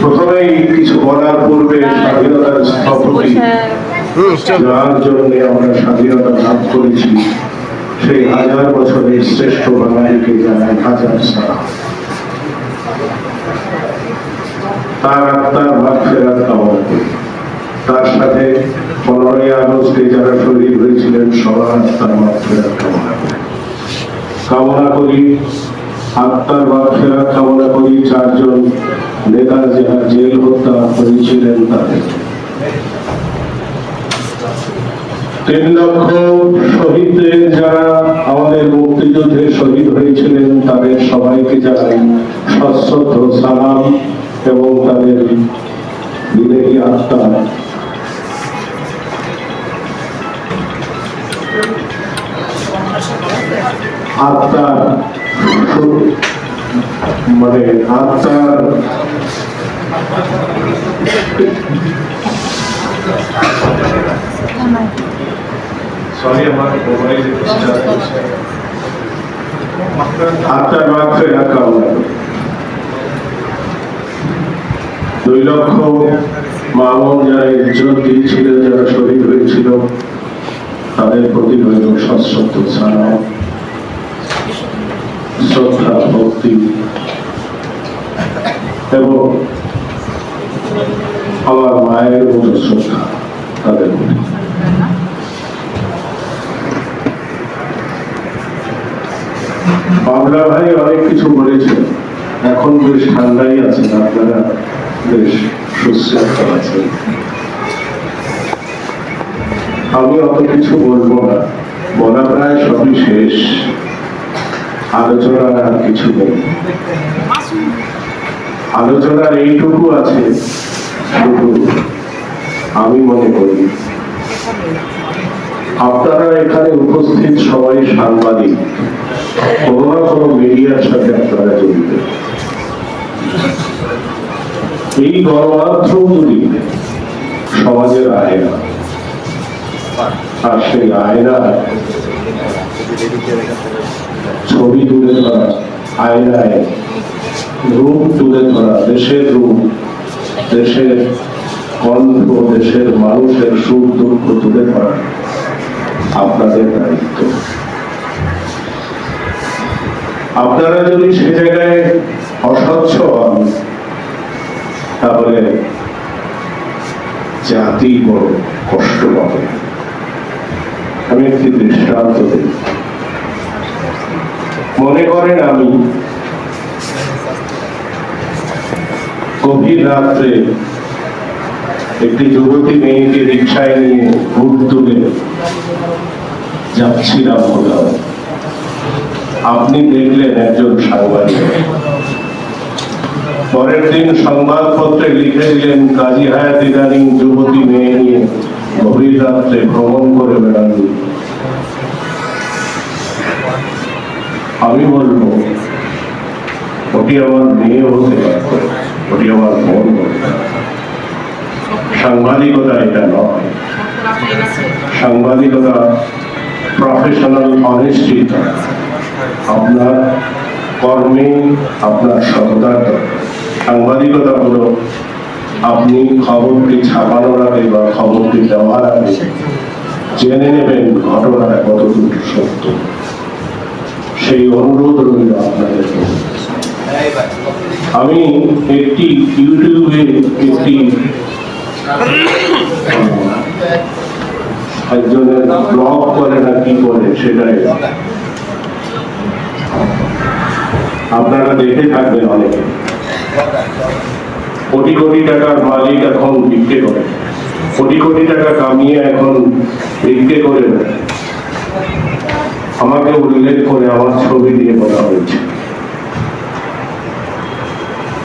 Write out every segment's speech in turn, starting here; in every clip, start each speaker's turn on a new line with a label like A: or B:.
A: প্রথমেই কিছু বলার পূর্বে স্বাধীনতার স্থপতি যার জন্য আমরা স্বাধীনতা লাভ করেছি সেই হাজার বছরের শ্রেষ্ঠ বাঙালিকে জানাই হাজার সারা তার আত্মার ভাগ ফেরার কামনা করি। তার সাথে পনেরোই আগস্টে যারা শহীদ হয়েছিলেন সবার আত্মার ভাগ ফেরার কামনা করি। কামনা করি আত্মার ভাগ ফেরার কামনা করি, চারজন নেতা যারা জেল হত্যা করেছিলেন তাদের। তিন লক্ষ শহীদদের যারা আমাদের মুক্তিযুদ্ধে শহীদ হয়েছিলেন, তাদের সবাইকে জানাই সশ্রদ্ধ সালাম এবং তাদের বিদেহী আত্মা। আত্মার মানে আত্মার সরি আমার মোবাইলে আত্মার ভাগ ফেরা কামনা দুই লক্ষ মামন যারা ইজ্জত দিয়েছিল যারা শহীদ হয়েছিল তাদের প্রতি রইল সশ্রদ্ধ ছাড়া শ্রদ্ধা ভক্তি এবং আমার মায়ের মতো শ্রদ্ধা তাদের প্রতি বাবলা ভাই অনেক কিছু বলেছেন। এখন বেশ ঠান্ডাই আছেন আপনারা বেশ সুস্থ আছেন। আমি অত কিছু বলব না। বলা প্রায় সবই শেষ। আলোচনার আর কিছু নেই। আলোচনার এইটুকু আছে আমি মনে করি। আপনারা এখানে উপস্থিত সবাই সাংবাদিক, কোনো না কোনো মিডিয়ার সাথে আপনারা জড়িত। এই গণমাধ্যমগুলি সমাজের আয়না, আর সেই আয়না ছবি তুলে ধরা আয়নায় রূপ তুলে ধরা, দেশের রূপ দেশের কণ্ঠ, দেশের মানুষের সুখ দুঃখ তুলে ধরা আপনাদের দায়িত্ব। আপনারা যদি সে জায়গায় অস্বচ্ছ হন, তাহলে জাতি বড় কষ্ট পাবে। আমি একটি দৃষ্টান্ত দিই। মনে করেন আমি। গভীর রাত্রে একটি যুবতী মেয়েকে রিক্সায় নিয়ে ভোট তুলে যাচ্ছিলাম কোথাও। আপনি দেখলেন একজন সাংবাদিক। পরের দিন সংবাদপত্রে লিখে দিলেন, কাজী হায়াত ইদানিং যুবতী মেয়ে নিয়ে গভীর রাত্রে ভ্রমণ করে বেড়ান। আমি বলব, ওটি আমার মেয়ে হতে পারত ওটি আমার বোন সাংবাদিকতা এটা নয়। সাংবাদিকতা প্রফেশনাল অনেস্টি আপনার কর্মে আপনার সততার। সাংবাদিকতা হলো আপনি খবরটি ছাপানোর আগে বা খবরটি দেওয়ার আগে জেনে নেবেন ঘটনাটা কতটুকু সত্য। সেই অনুরোধ রইল আপনাদের আমি একটি ইউটিউবে একটি একজনের ব্লগ করে না কি করে সেটাই। আপনারা দেখে থাকবেন অনেকে। কোটি কোটি টাকার মালিক এখন বিক্রি করে। কোটি কোটি টাকা কামিয়ে এখন বিক্রি করে দেয়। আমাকে উল্লেখ করে আমার ছবি দিয়ে বলা হয়েছে।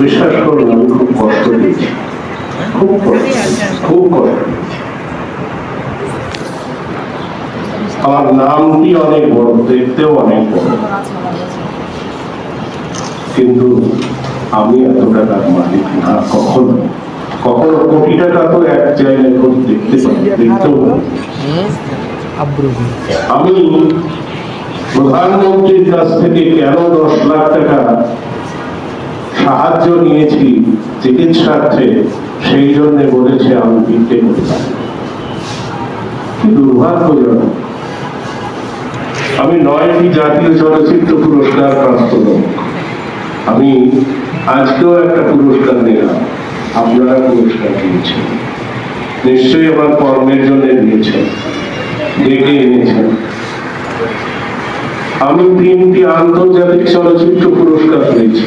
A: বিশ্বাস করুন আমি খুব কষ্ট দিয়েছি খুব কষ্ট খুব কষ্ট আমার নামটি অনেক বড় দেখতেও অনেক বড়। কিন্তু আমি এত টাকার মালিক না কখনো কখনো কোটি টাকা তো এক জায়গায় দেখতে পাই দেখতেও আমি প্রধানমন্ত্রীর কাছ থেকে কেন দশ লাখ টাকা সাহায্য নিয়েছি চিকিৎসার্থে, সেই জন্য বলেছে আমি করতে কি দুর্ভাগ্যজনক। আমি নয়টি জাতীয় চলচ্চিত্র পুরস্কার প্রাপ্ত আমি আজকেও একটা পুরস্কার নিলাম। আপনারা পুরস্কার দিয়েছেন। নিশ্চয়ই আমার কর্মের জন্য দিয়েছেন। ডেকে এনেছেন। আমি তিনটি আন্তর্জাতিক চলচ্চিত্র পুরস্কার পেয়েছি।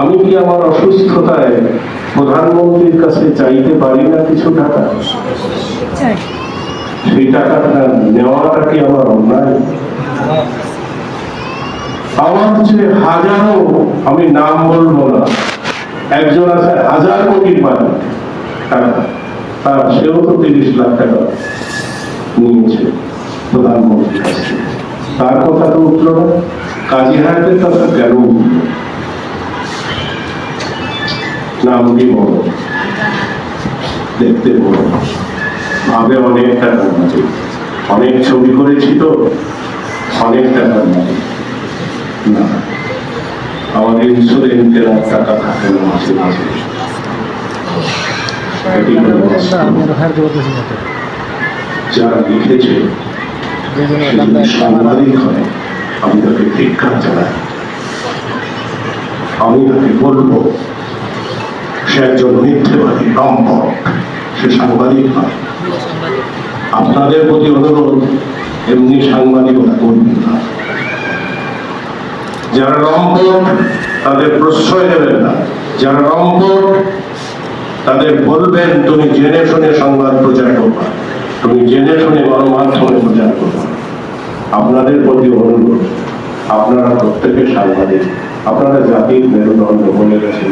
A: আমি কি আমার অসুস্থতায় প্রধানমন্ত্রীর কাছে চাইতে পারি না কিছু টাকা? সেই টাকাটা নেওয়াটা কি আমার অন্যায়? আমার হচ্ছে হাজারো আমি নাম বলব না একজন আছে হাজার কোটির মালিক। টাকা। তার সেও তো তিরিশ লাখ টাকা নিয়েছে। প্রধানমন্ত্রীর কাছ থেকে তার কথা তো উঠল না কাজী হায়াতের কথা কেন উঠল? নামটি বড় দেখতে বড় ভাবে অনেক টাকা মাঝে অনেক ছবি করেছি তো অনেক টাকার মাঝে না আমাদের ইন্স্যুরেন্সের আর টাকা থাকে না মাসে মাসে। যারা লিখেছে আমি তাকে জানাই। আমি তাকে সে একজন মিথ্যেবাদী নম্বর সে সাংবাদিক নয়। আপনাদের প্রতি অনুরোধ, এমনি সাংবাদিকতা করবেন না। যারা রম্পট তাদের প্রশ্রয় দেবেন না। যারা রম্পট তাদের বলবেন, তুমি জেনে শুনে সংবাদ প্রচার করবা। তুমি জেনে শুনে গণমাধ্যমে প্রচার করবা। আপনাদের প্রতি অনুরোধ, আপনারা প্রত্যেকে সাংবাদিক, আপনারা জাতির মেরুদণ্ড বলে গেছেন।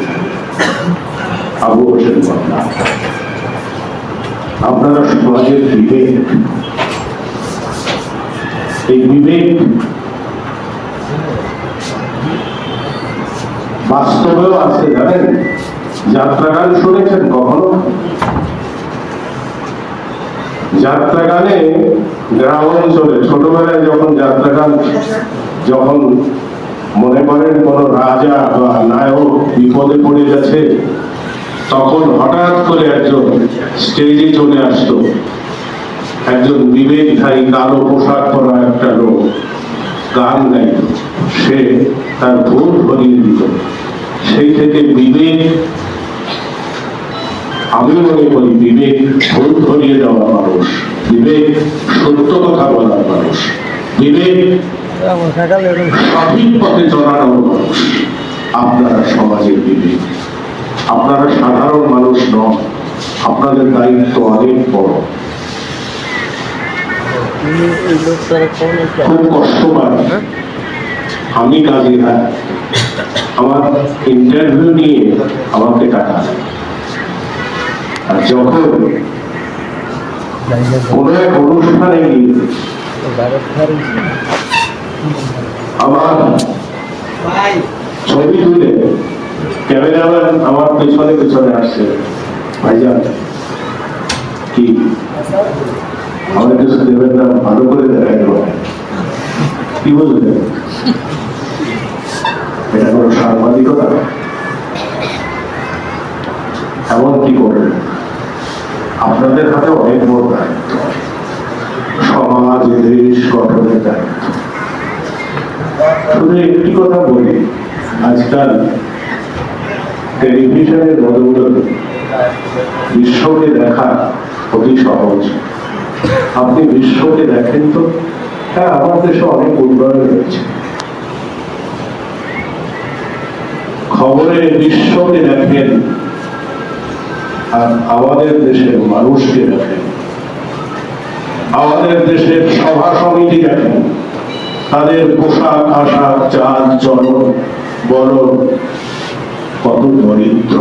A: আবু হোসেন বাংলা, আপনারা সমাজের বিবেক, এই বিবেক বাস্তবেও আছে, জানেন? যাত্রাগান শুনেছেন কখনো? যাত্রাগানে গ্রাম অঞ্চলে ছোটবেলায় যখন যাত্রাগান, যখন মনে করেন কোন রাজা বা নায়ক বিপদে পড়ে গেছে, তখন হঠাৎ করে একজন স্টেজে চলে আসতো একজন বিবেকধারী কালো পোশাক পরা একটা লোক গান গাইত সে তার ভুল ধরিয়ে দিত সেই থেকে বিবেক আমি মনে করি বিবেক ভুল ধরিয়ে দেওয়া মানুষ, বিবেক সত্য কথা বলার মানুষ, বিবেক সঠিক পথে চলানোর মানুষ। আপনারা সমাজের বিবেক, আপনারা সাধারণ মানুষ নন, আপনাদের দায়িত্ব অনেক বড়। খুব কষ্ট পায়। আমি কাজে আমার ইন্টারভিউ নিয়ে আমাকে টাকা যখন এক অনুষ্ঠানে আমার ছবি তুলে ক্যামেরাম্যান আমার পেছনে পেছনে আসছে। ভাইজান, কি? আমাদের কিছু দেবেন না, ভালো করে দেখাই আপনি বিশ্বকে দেখেন তো? হ্যাঁ আমার দেশে অনেক উন্নয়ন হয়েছে। খবরে বিশ্বকে দেখেন আর আমাদের দেশের মানুষকে দেখেন। আমাদের দেশের সভা সমিতি দেখেন। তাদের পোশাক, আশাক চাল চলন বলন কত দরিদ্র।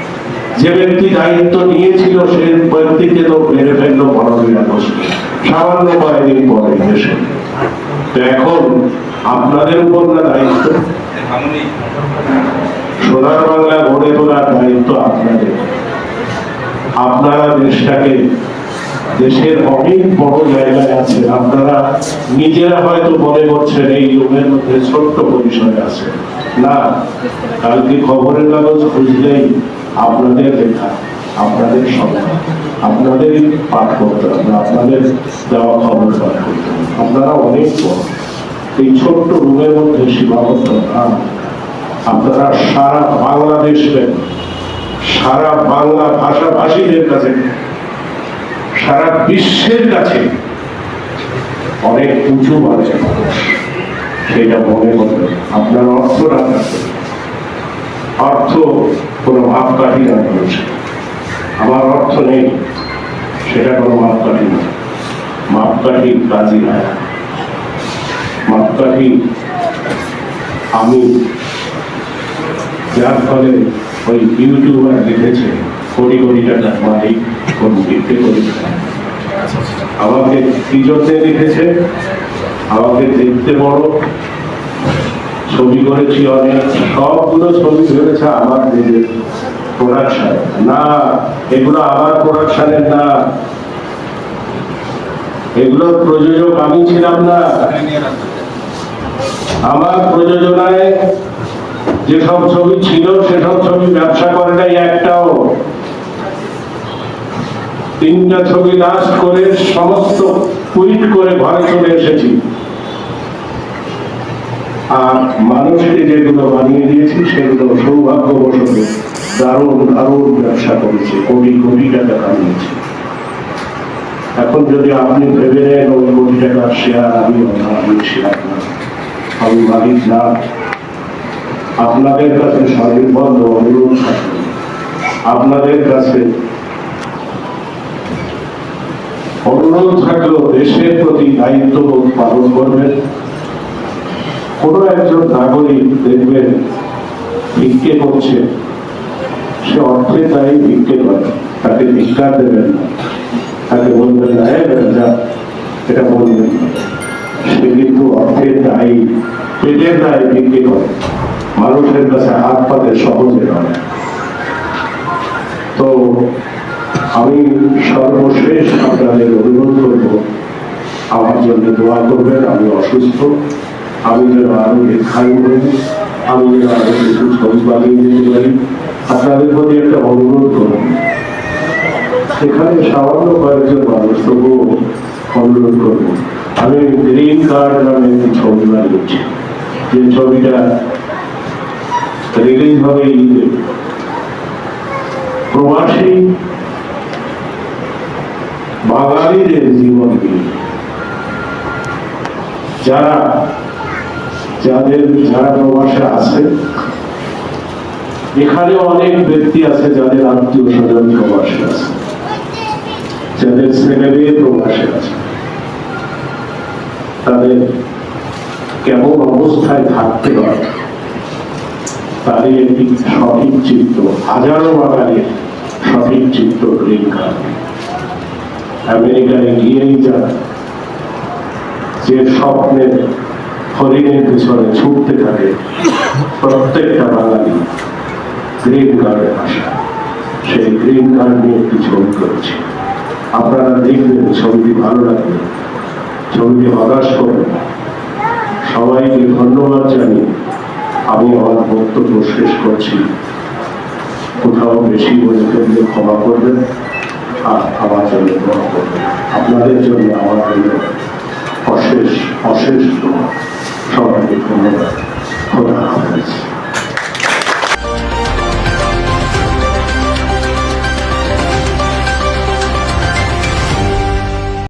A: যে ব্যক্তি দায়িত্ব নিয়েছিল, সে ব্যক্তিকে তো মেরে ফেলল সামান্য কয়েকদিন পরে তো এখন আপনাদের উপর না দায়িত্ব? সোনার বাংলা গড়ে তোলার দায়িত্ব আপনাদের। আপনারা দেশটাকে দেশের অনেক বড় জায়গায় আছে আপনারা নিজেরা হয়তো মনে করছেন এই রুমের মধ্যে ছোট্ট পরিসরে আছে না, কালকে খবরের কাগজ খুঁজলেই আপনাদের লেখা, আপনাদের সংখ্যা আপনাদের পাঠ করতে হবে আপনাদের দেওয়া খবর পাঠ করতে হবে আপনারা অনেক বড়। এই ছোট্ট রুমের মধ্যে সীমাবদ্ধ না। আপনারা সারা বাংলাদেশ সারা বাংলা ভাষাভাষীদের কাছে, সারা বিশ্বের কাছে অনেক উঁচু মানুষ। সেটা মনে করবে আপনার অর্থ থাকবে অর্থ কোনো মাপকাঠি না মানুষের আমার অর্থ নেই, সেটা কোনো মাপকাঠি না। মাপকাঠি কাজী না মাপকাঠি আমি যার ফলে ওই ইউটিউবার লিখেছে কোটি কোটি টাকার মালিক কোন বিক্রি করি আমাকে ক্রিজতে লিখেছে আমাকে দেখতে বড় ছবি করেছি, অনেক সবগুলো ছবি ভেবেছে আমার নিজের প্রোডাকশন না, এগুলো আমার প্রোডাকশনের না। এগুলোর প্রযোজক আমি ছিলাম না। আমার প্রযোজনায় যেসব ছবি ছিল, সেসব ছবি ব্যবসা করে নাই একটাও। তিনটা ছবি লাস্ট করে সমস্ত টুইট করে ঘরে চলে এসেছি। আর মানুষকে যেগুলো বানিয়ে দিয়েছি সেগুলো সৌভাগ্যবশত দারুণ দারুণ ব্যবসা করেছে, কোটি কোটি টাকা কামিয়েছে। এখন যদি আপনি ভেবে নেন, ওই কোটি টাকার শেয়ার আমি আমি মালিক না। আপনাদের কাছে স্বনির্বন্ধ অনুরোধ আপনাদের কাছে অনুরোধ থাকলেও দেশের প্রতি দায়িত্ববোধ পালন করবেন। কোন একজন নাগরিক দেখবেন ভিক্ষে করছে। সে অর্থে তাই ভিক্ষে করে। তাকে ভিক্ষা দেবেন না। তাকে বলবেন না "এই যা এটা বলবেন সে কিন্তু অর্থের দায়ী, পেটের দায়ী ভিক্ষে করে। মানুষের কাছে হাত পাতে সহজে নয়। তো আমি সর্বশেষ আপনাদের অনুরোধ করব, আমার জন্য দোয়া করবেন, আমি অসুস্থ। আমি যেন আরও দীর্ঘায়ু হই আমি যেন আরও কিছু ছবি বানিয়ে পারি আপনাদের প্রতি একটা অনুরোধ করব। এখানে সামান্য কয়েকজন মানুষ তবুও অনুরোধ করব। আমি গ্রিন কার্ড নামে একটি ছবি বানিয়েছি। যে ছবিটা রিলিজ হবে ঈদে। প্রবাসী বাঙালিদের জীবন নিয়ে যারা যাদের যারা প্রবাসে আছে, এখানে অনেক ব্যক্তি আছে যাদের আত্মীয় স্বজন প্রবাসে আছে, যাদের ছেলে মেয়ে প্রবাসে আছে। তাদের কেমন অবস্থায় থাকতে হয় তাদের একটি সঠিক চিত্র হাজারো বাঙালির সঠিক চিত্র গ্রিন কার্ড আমেরিকায় গিয়েই যা যে স্বপ্নের হরিণের পিছনে ছুটতে থাকে। প্রত্যেকটা বাঙালি গ্রিন কার্ডের আশা সেই গ্রিন কার্ড নিয়ে একটি ছবি করেছি। আপনারা দেখবেন ছবিটি ভালো লাগবে ছবিটি হতাশ করবেন সবাইকে ধন্যবাদ জানিয়ে আমি আমার বক্তব্য শেষ করছি। কোথাও বেশি বলে ফেললে ক্ষমা করবেন আর আমার জন্য দোয়া করবেন। আপনাদের জন্য আমার জন্য অশেষ অশেষ দোয়া সবাইকে ধন্যবাদ। খোদা হাফেজ।